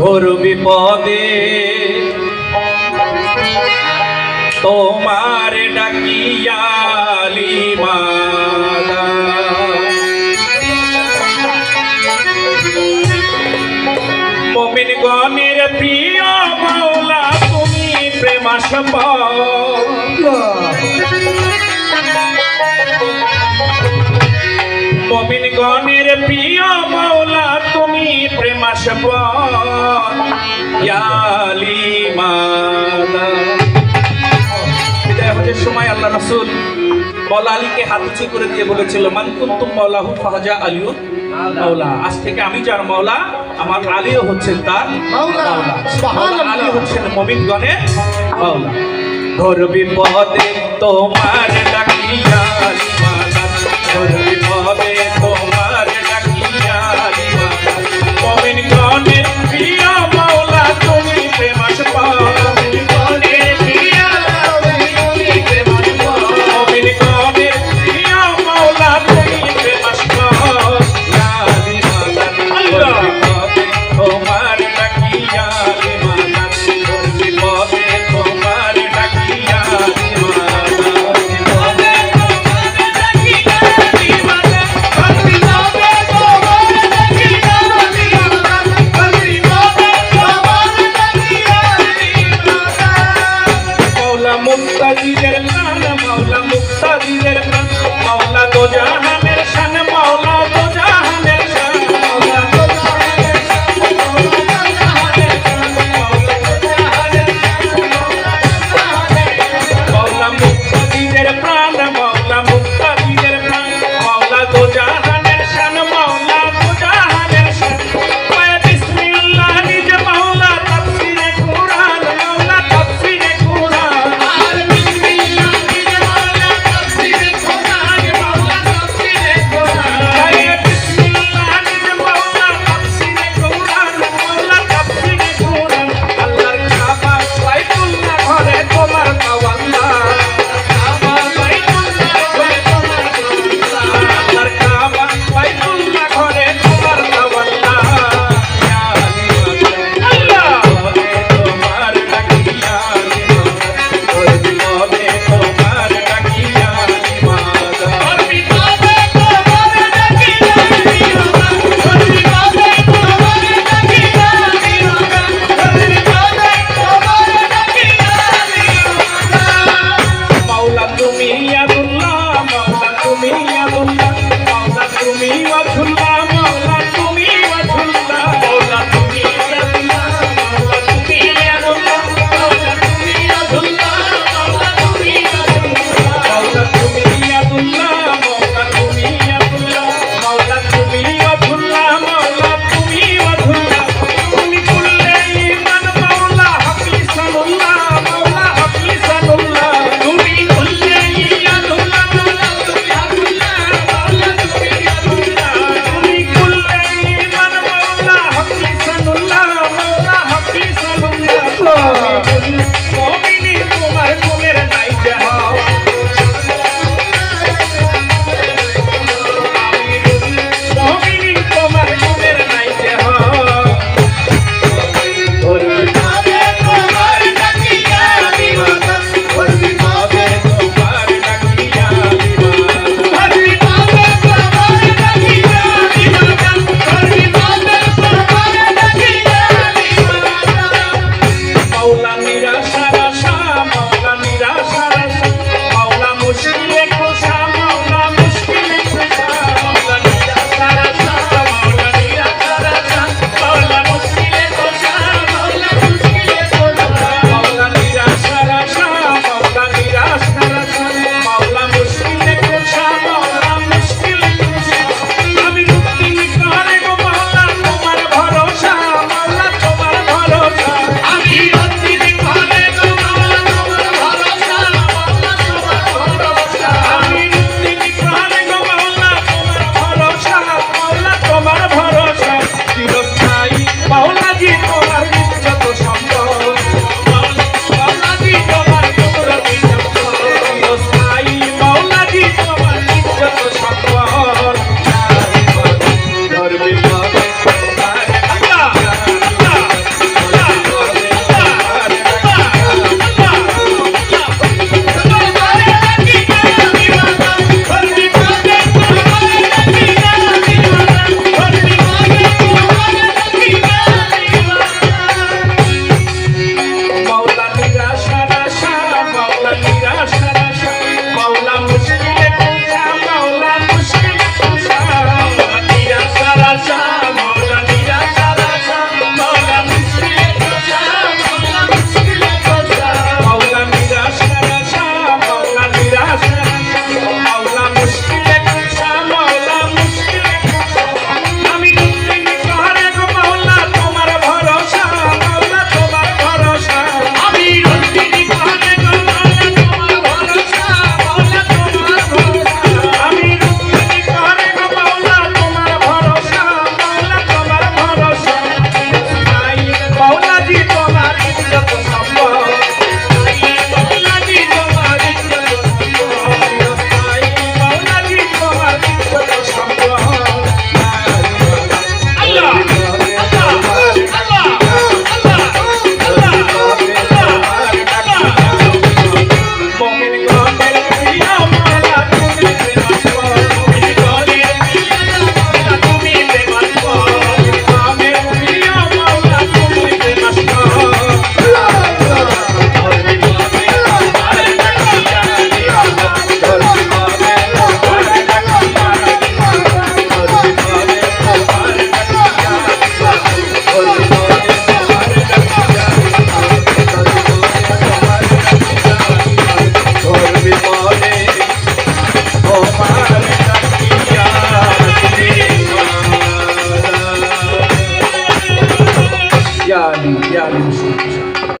ঘোর বিপদে। তোমার ডাকিয়ালি মালা মমিন গণের প্রিয় মাওলা তুমি প্রেমাসপ মমিন গণের প্রিয় মাওলা তুমি প্রেমাসপ ইয়ালি মালা বিদায় হজের সময় আল্লাহ রসুল মৌলা আলীকে হাত উঁচু করে দিয়ে বলেছিল মান কুন্তুম মৌলাহু ফাহাজা আলিউ মাওলা। আজ থেকে আমি যার মাওলা আমার আলীও হচ্ছেন তার মাওলা। আলী হচ্ছেন মমিনগণের মাওলা। ঘোর বিপদে তোমার